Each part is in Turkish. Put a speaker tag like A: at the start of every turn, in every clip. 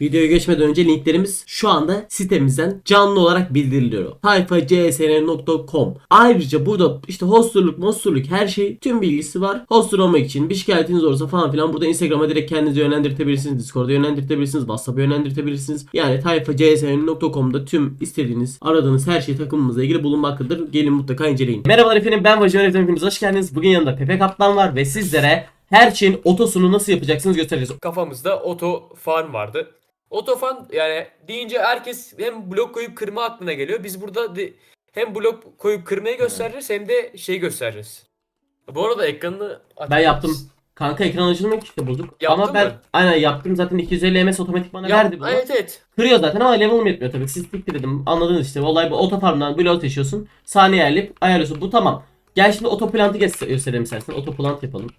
A: Videoya geçmeden önce linklerimiz şu anda sitemizden canlı olarak bildiriliyor. tayfacsn.com Ayrıca burada işte hosterluk, monsterluk her şey tüm bilgisi var. Hoster olmak için bir şikayetiniz olursa falan filan burada Instagram'a direkt kendinizi yönlendirtebilirsiniz. Discord'a yönlendirtebilirsiniz. WhatsApp'a yönlendirtebilirsiniz. Yani tayfacsn.com'da tüm istediğiniz, aradığınız her şey takımımızla ilgili bulunmaktadır. Gelin mutlaka inceleyin. Merhabalar efendim ben Vajin Öğretmenim. Hepiniz hoş geldiniz. Bugün yanımda Pepe Kaptan var ve sizlere her şeyin otosunu nasıl yapacaksınız göstereceğiz.
B: kafamızda oto farm vardı. Oto farm yani deyince herkes hem blok koyup kırma aklına geliyor. Biz burada de- hem blok koyup kırmayı göstereceğiz hem de şey göstereceğiz. Bu arada ekranını
A: Ben yaptım. Kanka ekran ki işte bulduk.
B: Yaptın
A: Ama ben
B: mı?
A: aynen yaptım zaten 250 ms otomatik bana
B: Ya,
A: verdi bunu.
B: evet evet.
A: Kırıyor zaten ama level'ım yetmiyor tabii. Siz siktir dedim. Anladınız işte. Olay bu. Otofarmdan blok taşıyorsun. Saniye ayarlayıp ayarlıyorsun. Bu tamam. Gel şimdi otoplantı göster- gösterelim istersen. Otoplant yapalım.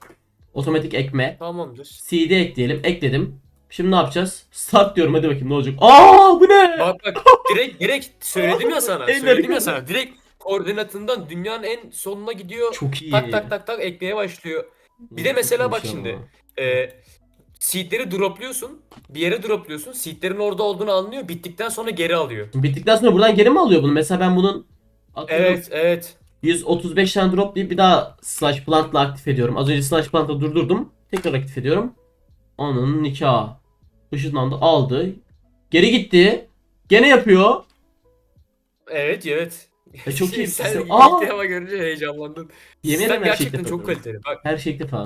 A: Otomatik ekme.
B: Tamamdır.
A: CD ekleyelim. Ekledim. Şimdi ne yapacağız? Start diyorum hadi bakayım ne olacak. Aa bu ne?
B: Bak bak direkt direkt söyledim ya sana. Söyledim ya sana. Direkt koordinatından dünyanın en sonuna gidiyor.
A: Çok iyi.
B: Tak tak tak tak ekmeye başlıyor. Bir de mesela bak şimdi. Ee, seedleri dropluyorsun. Bir yere dropluyorsun. Seedlerin orada olduğunu anlıyor. Bittikten sonra geri alıyor.
A: Bittikten sonra buradan geri mi alıyor bunu? Mesela ben bunun atıyorum,
B: Evet evet.
A: 135 tane drop deyip bir daha slash plantla aktif ediyorum. Az önce slash plantla durdurdum. Tekrar aktif ediyorum. Onun nikahı. Işınlandı aldı. Geri gitti. Gene yapıyor.
B: Evet evet.
A: E çok iyi.
B: Sen
A: Sen-
B: ilk
A: Aa!
B: defa görünce heyecanlandın.
A: Yemin ederim her şey
B: gerçekten çok kaliteli. Bak
A: Her şey ilk defa.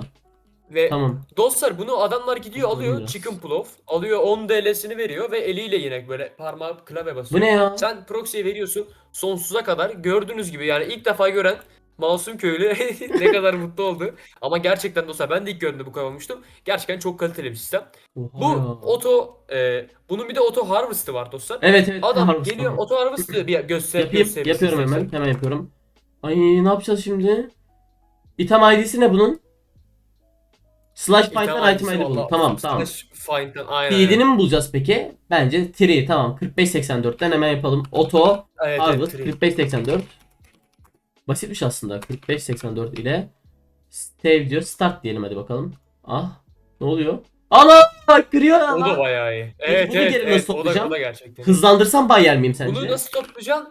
B: ve
A: Tamam.
B: dostlar bunu adamlar gidiyor alıyor
A: Biraz.
B: chicken plof, alıyor 10 DL'sini veriyor ve eliyle yine böyle parmağı klavye basıyor.
A: Bu ne ya?
B: Sen proxy'ye veriyorsun sonsuza kadar gördüğünüz gibi yani ilk defa gören Masum köylü ne kadar mutlu oldu. Ama gerçekten dostlar ben de ilk gördüğümde bu kadar olmuştum. Gerçekten çok kaliteli bir sistem.
A: Oha
B: Bu
A: ya.
B: oto e, bunun bir de oto harvest'ı var dostlar.
A: Evet evet.
B: Adam
A: Harvest,
B: geliyor oto harvest'ı bir göster
A: Yapayım.
B: gösterir
A: Yapıyorum
B: istersen.
A: hemen. Hemen yapıyorum. Ay ne yapacağız şimdi? Item ID'si ne bunun? Slash
B: İtem
A: find'den item
B: ID'si
A: ID buldum.
B: valla
A: Tamam tamam.
B: Slash find'den aynen.
A: Feed'ini mi bulacağız peki? Bence tree tamam. 4584'ten hemen yapalım. Auto
B: Evet,
A: Harvest
B: evet,
A: 4584. Basitmiş aslında. 4584 ile save diyor. Start diyelim hadi bakalım. Ah ne oluyor? Ana kırıyor
B: O da
A: ya.
B: bayağı iyi. Evet
A: bunu
B: evet,
A: geri
B: evet
A: nasıl
B: o da,
A: toplayacağım?
B: o da gerçekten.
A: Hızlandırsam ban yer miyim sence?
B: Bunu nasıl toplayacaksın?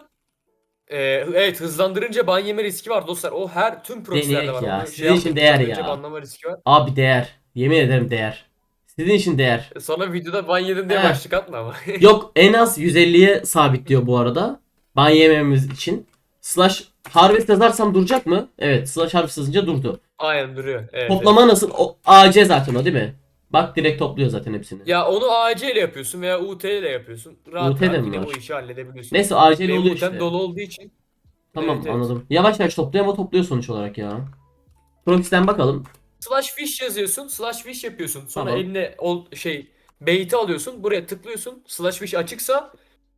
B: Ee, evet hızlandırınca ban yeme riski var dostlar. O her tüm proxylerde var.
A: ya.
B: Onu
A: Sizin için değer ya.
B: Banlama riski var.
A: Abi değer. Yemin ederim değer. Sizin için değer.
B: Sonra videoda ban yedin diye
A: He.
B: başlık atma ama.
A: Yok en az 150'ye sabitliyor bu arada. Ban yememiz için. Slash harvest yazarsam duracak mı? Evet slash harvest yazınca durdu.
B: Aynen duruyor. Evet,
A: Toplama nasıl? O, AC zaten o değil mi? Bak direkt topluyor zaten hepsini.
B: Ya onu AC ile yapıyorsun veya UT ile yapıyorsun. Rahat
A: UT de
B: rahat
A: mi
B: yine
A: var?
B: o işi halledebiliyorsun.
A: Neyse AC
B: Benim
A: oluyor işte.
B: dolu olduğu için.
A: Tamam
B: Evet, evet.
A: anladım. Yavaş yavaş topluyor ama topluyor sonuç olarak ya. Proxy'den bakalım.
B: Slash fish yazıyorsun. Slash fish yapıyorsun. Sonra
A: Tamam.
B: eline ol, şey bait'i alıyorsun. Buraya tıklıyorsun. Slash fish açıksa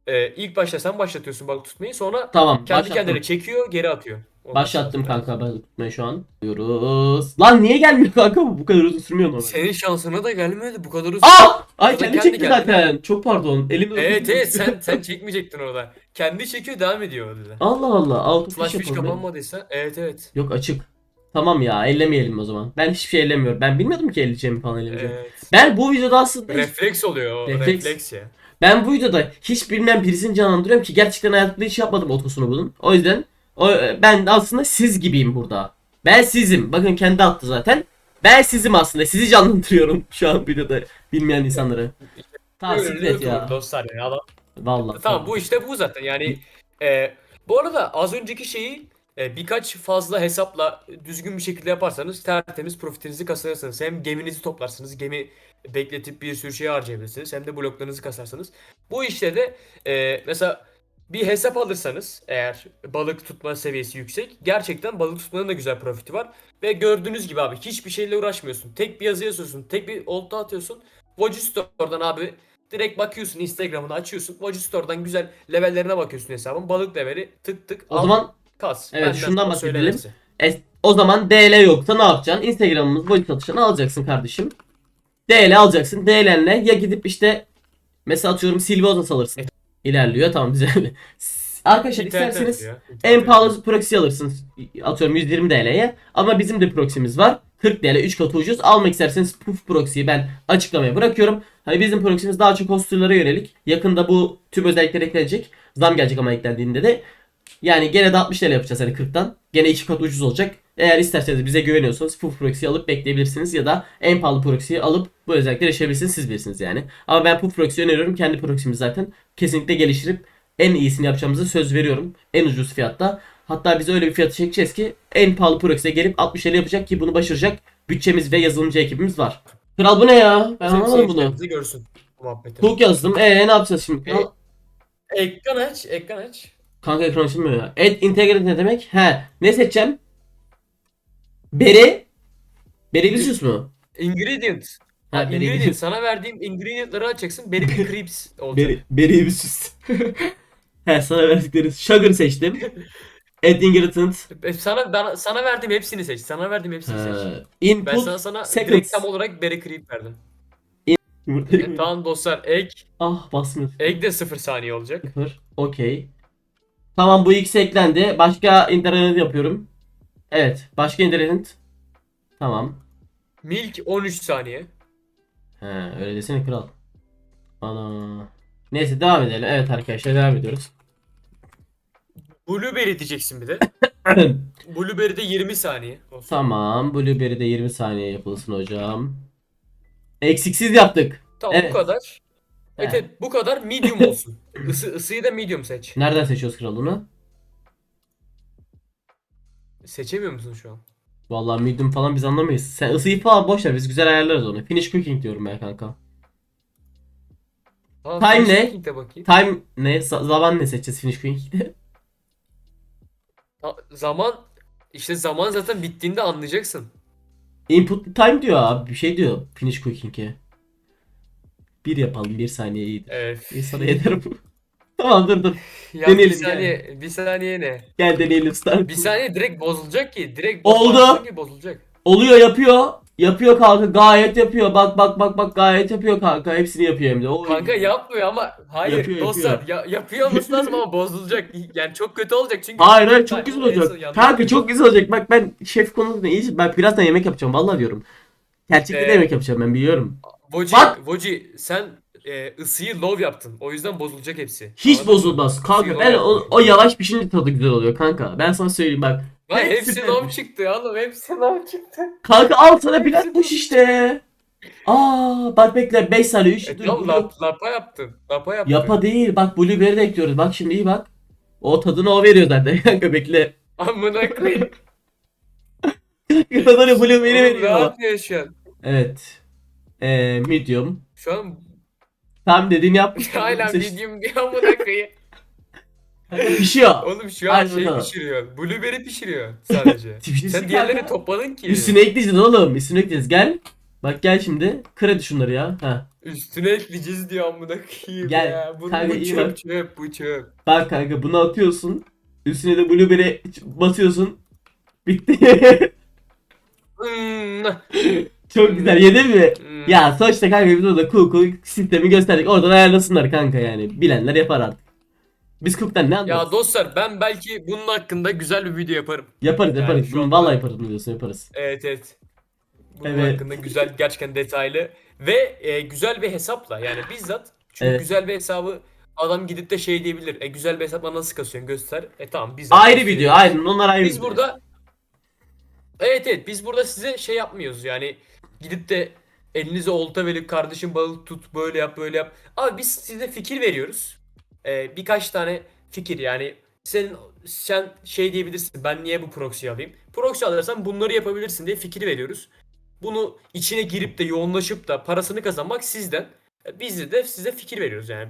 B: e, ilk başta sen başlatıyorsun balık tutmayı. Sonra
A: Tamam
B: kendi
A: başlattım.
B: kendine çekiyor geri atıyor. Ondan
A: Başlattım
B: sonra-
A: kanka balık tutmayı şu an. Diyoruz. Lan niye gelmiyor kanka bu? Bu kadar uzun sürmüyor normal.
B: Senin şansına da gelmedi bu kadar uzun.
A: Aa! Ay kendi
B: kendi
A: çekti
B: kendine.
A: zaten. Çok pardon. Elimde
B: Evet evet sen sen çekmeyecektin orada. Kendi çekiyor devam ediyor orada.
A: Allah Allah. Fish
B: fish
A: yapalım.
B: kapanmadıysa evet evet.
A: Yok açık. Tamam ya ellemeyelim o zaman. Ben hiçbir şey ellemiyorum. Ben bilmiyordum ki elleyeceğimi falan ellemeyeceğimi.
B: evet.
A: Ben bu videoda aslında
B: Refleks oluyor o
A: Refleks.
B: refleks, ya.
A: ben bu videoda hiç bilmem birisini canlandırıyorum ki gerçekten hayatımda hiç yapmadım otosunu bunun. O yüzden o, ben aslında siz gibiyim burada. Ben sizim. Bakın kendi attı zaten. Ben sizim aslında. Sizi canlandırıyorum şu an videoda bilmeyen insanları. Tamam siklet
B: YouTuber
A: ya.
B: Dostlar ya.
A: Vallahi.
B: Tamam bu işte bu zaten yani e, bu arada az önceki şeyi e, birkaç fazla hesapla düzgün bir şekilde yaparsanız tertemiz profitinizi kasarırsınız. Hem geminizi toplarsınız, gemi bekletip bir sürü şey harcayabilirsiniz. Hem de bloklarınızı kasarsınız. Bu işte de e, mesela bir hesap alırsanız eğer balık tutma seviyesi yüksek gerçekten balık tutmanın da güzel profiti var. Ve gördüğünüz gibi abi hiçbir şeyle uğraşmıyorsun. Tek bir yazı yazıyorsun, tek bir olta atıyorsun. Vogue Store'dan abi direkt bakıyorsun Instagram'ını açıyorsun. Vogue Store'dan güzel levellerine bakıyorsun hesabın. Balık leveli tık tık
A: O
B: al,
A: zaman
B: kas.
A: evet,
B: Benden
A: şundan bahsedelim.
B: söylemesi.
A: e, o zaman DL yoksa ne yapacaksın? Instagram'ımız boyut satışını alacaksın kardeşim. DL alacaksın. DL'nle ya gidip işte mesela atıyorum Silvozas alırsın. İlerliyor tamam güzel. Arkadaşlar
B: İnternet
A: isterseniz En
B: internet.
A: pahalı proxy alırsınız. Atıyorum 120 TL'ye. Ama bizim de proxy'miz var. 40 TL 3 katı ucuz. Almak isterseniz Puff Proxy'yi ben açıklamaya bırakıyorum. Hani bizim proxy'miz daha çok hostlarlara yönelik. Yakında bu tüm özellikler eklenecek. Zam gelecek ama eklendiğinde de. Yani gene de 60 TL yapacağız hani 40'tan. Gene 2 kat ucuz olacak. Eğer isterseniz bize güveniyorsanız Puff Proxy'yi alıp bekleyebilirsiniz ya da en pahalı proxy'yi alıp bu özellikleri yaşayabilirsiniz siz bilirsiniz yani. Ama ben Puff Proxy'yi öneriyorum. Kendi proxy'mizi zaten kesinlikle geliştirip en iyisini yapacağımızı söz veriyorum. En ucuz fiyatta. Hatta biz öyle bir fiyatı çekeceğiz ki en pahalı proxy'ye gelip 60 TL yapacak ki bunu başaracak bütçemiz ve yazılımcı ekibimiz var. Kral bu ne ya? Ben
B: Bizim
A: anlamadım bunu.
B: de görsün bu muhabbeti.
A: Hook yazdım. Ee ne yapacağız şimdi?
B: E- Ekran aç, ekran aç.
A: Kanka ekran açılmıyor ya. Add integrate ne demek? He. Ne seçeceğim? Beri. Beri Vicious mu?
B: Ingredient.
A: Ha,
B: Ha,
A: beri
B: ingredient. Sana verdiğim ingredientları açacaksın. Benim bir creeps olacak.
A: Beri, beri Vicious. He sana verdikleri. Sugar seçtim. Add ingredient.
B: E, Sana bana, sana verdiğim hepsini seç. Sana verdiğim hepsini seç.
A: He.
B: Ben
A: Input.
B: sana sana
A: seconds.
B: direkt tam olarak berry creep verdim. E, tamam dostlar ek
A: ah basmıyor.
B: ek de 0 saniye olacak.
A: Sıfır. Okey. Tamam bu ikisi eklendi. Başka internet yapıyorum. Evet. Başka internet. Tamam.
B: Milk 13 saniye.
A: He öyle desene kral. Ana. Neyse devam edelim. Evet arkadaşlar devam ediyoruz.
B: Blueberry diyeceksin bir de. Blueberry de 20 saniye. Olsun.
A: tamam. Blueberry'de 20 saniye yapılsın hocam. Eksiksiz yaptık.
B: Tamam
A: Evet.
B: bu kadar. Evet,
A: Evet.
B: bu kadar medium olsun. Isı, ısıyı da medium seç.
A: Nereden seçiyoruz kral onu?
B: Seçemiyor musun şu an?
A: Vallahi medium falan biz anlamayız. Sen ısıyı falan boş ver. Biz güzel ayarlarız onu. Finish cooking diyorum ben kanka.
B: Aa,
A: Time
B: finish
A: ne?
B: bakayım.
A: Time ne? Za- zaman ne seçeceğiz finish cooking'de?
B: Ha, zaman işte zaman zaten bittiğinde anlayacaksın.
A: Input time diyor abi. Bir şey diyor finish cooking'e. Bir yapalım. Bir saniye iyidir.
B: Evet.
A: Bir sana yeter bu. tamam dur dur.
B: Ya
A: Deneyelim,
B: bir saniye, bir saniye ne?
A: Gel deneyelim start.
B: Bir saniye direkt bozulacak ki. Direkt
A: Oldu.
B: bozulacak ki bozulacak.
A: Oluyor yapıyor. Yapıyor kanka gayet yapıyor. Bak bak bak bak gayet yapıyor kanka. Hepsini yapıyor hem de. Oy.
B: Kanka yapmıyor ama hayır
A: Yapıyor,
B: dostlar ya, yapıyor olması lazım ama bozulacak. Yani çok kötü olacak çünkü.
A: Hayır hayır çok güzel olacak. Kanka çok güzel olacak. Bak ben şef konusunda iyi. Ben birazdan yemek yapacağım. Vallahi diyorum. Gerçekten de
B: Ee,
A: yemek yapacağım ben biliyorum.
B: Voci,
A: Bak!
B: Voci sen e, ısıyı low yaptın. O yüzden bozulacak hepsi.
A: Hiç
B: Anladın
A: bozulmaz. Kanka ben o, o yavaş pişince tadı güzel oluyor kanka. Ben sana söyleyeyim bak.
B: Lan
A: hepsi
B: hepsi low çıktı oğlum. Hepsi low çıktı.
A: Kanka al sana pilatmış işte. Aa bak bekle 5 saniye 3
B: E, tamam lap, lapa yaptın. Lapa yaptın.
A: Yapa değil. Bak blueberry de ekliyoruz. Bak şimdi iyi bak. O tadını o veriyor zaten kanka bekle.
B: Amına koyayım.
A: Tadını blueberry veriyor.
B: yapıyor şu an?
A: Evet. Ee, medium.
B: Şu an
A: Tam dediğini yapmış.
B: hala medium diye amına koyayım.
A: Pişiyor.
B: Oğlum şu an
A: Hadi
B: şey
A: bakalım.
B: pişiriyor. Blueberry pişiriyor sadece.
A: Pişirsin
B: Sen diğerlerini topladın ki.
A: Üstüne ekleyeceğiz oğlum. Üstüne ekleyeceğiz. Gel. Bak gel şimdi. Kredi şunları ya. Ha.
B: Üstüne ekleyeceğiz diyor amına koyayım
A: Gel,
B: ya. Bu,
A: kanka
B: bu
A: iyi
B: çöp
A: bak.
B: çöp bu çöp.
A: Bak kanka bunu atıyorsun. Üstüne de blueberry basıyorsun. Bitti.
B: Hmm.
A: Çok güzel. Yedin mi?
B: Hmm.
A: Ya sonuçta kanka biz orada cool sistemi gösterdik. Oradan ayarlasınlar kanka yani. Bilenler yapar artık. Biz cook'tan ne anlarız?
B: Ya dostlar ben belki bunun hakkında güzel bir video yaparım.
A: yaparız
B: Yani
A: yaparız.
B: şu anda-
A: vallahi yaparız diyorsun yaparız.
B: Evet evet. Bunun
A: Evet.
B: hakkında güzel gerçekten detaylı ve e, güzel bir hesapla yani bizzat çünkü
A: Evet.
B: güzel bir hesabı adam gidip de şey diyebilir. E güzel bir hesapla nasıl kasıyorsun göster. E tamam bizzat.
A: Ayrı video ayrı. Onlar ayrı
B: Biz
A: video.
B: burada Evet evet biz burada size şey yapmıyoruz yani gidip de elinize olta verip kardeşim balık tut böyle yap böyle yap. Abi biz size fikir veriyoruz. Ee, birkaç tane fikir yani senin sen şey diyebilirsin ben niye bu proxy alayım? Proxy alırsan bunları yapabilirsin diye fikir veriyoruz. Bunu içine girip de yoğunlaşıp da parasını kazanmak sizden. E, Biz de size fikir veriyoruz yani.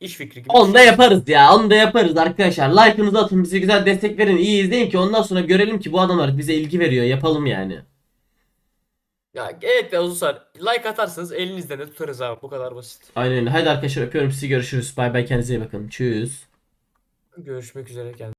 B: İş fikri gibi.
A: Onu da yaparız ya. Onu da yaparız arkadaşlar. Like'ınızı atın. Bize güzel destek verin. iyi izleyin ki ondan sonra görelim ki bu adamlar bize ilgi veriyor. Yapalım yani.
B: Ya evet be dostlar like atarsanız elinizden de tutarız abi bu kadar basit.
A: Aynen. Hadi arkadaşlar öpüyorum sizi. Görüşürüz. Bay bay. Kendinize iyi bakın. Tschüss.
B: Görüşmek üzere kendinize.